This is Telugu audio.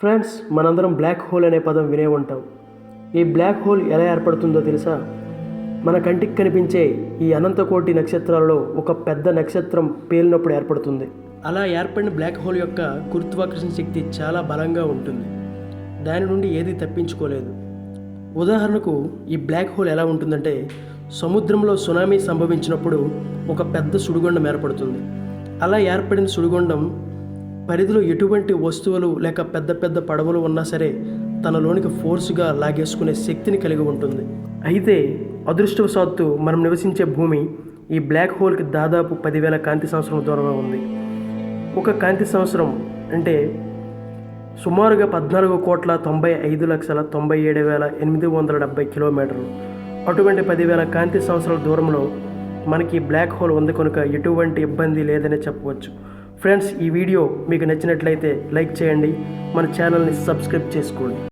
ఫ్రెండ్స్ మనందరం బ్లాక్ హోల్ అనే పదం వినే ఉంటాం. ఈ బ్లాక్ హోల్ ఎలా ఏర్పడుతుందో తెలుసా? మన కంటికి కనిపించే ఈ అనంతకోటి నక్షత్రాలలో ఒక పెద్ద నక్షత్రం పేలినప్పుడు ఏర్పడుతుంది. అలా ఏర్పడిన బ్లాక్ హోల్ యొక్క గురుత్వాకర్షణ శక్తి చాలా బలంగా ఉంటుంది. దాని నుండి ఏది తప్పించుకోలేదు. ఉదాహరణకు ఈ బ్లాక్ హోల్ ఎలా ఉంటుందంటే సముద్రంలో సునామీ సంభవించినప్పుడు ఒక పెద్ద సుడిగుండం ఏర్పడుతుంది. అలా ఏర్పడిన సుడిగుండం పరిధిలో ఎటువంటి వస్తువులు లేక పెద్ద పెద్ద పడవలు ఉన్నా సరే తనలోనికి ఫోర్స్గా లాగేసుకునే శక్తిని కలిగి ఉంటుంది. అయితే అదృష్టవశాత్తు మనం నివసించే భూమి ఈ బ్లాక్ హోల్కి దాదాపు పదివేల కాంతి సంవత్సరం దూరంలో ఉంది. ఒక కాంతి సంవత్సరం అంటే సుమారుగా పద్నాలుగు కోట్ల తొంభై ఐదు లక్షల తొంభై ఏడు వేల ఎనిమిది వందల డెబ్బై కిలోమీటర్లు. అటువంటి పదివేల కాంతి సంవత్సరాల దూరంలో మనకి బ్లాక్ హోల్ ఉంది కనుక ఎటువంటి ఇబ్బంది లేదనే చెప్పవచ్చు. ఫ్రెండ్స్ ఈ వీడియో మీకు నచ్చినట్లయితే లైక్ చేయండి. మన ఛానల్ని సబ్స్క్రైబ్ చేసుకోండి.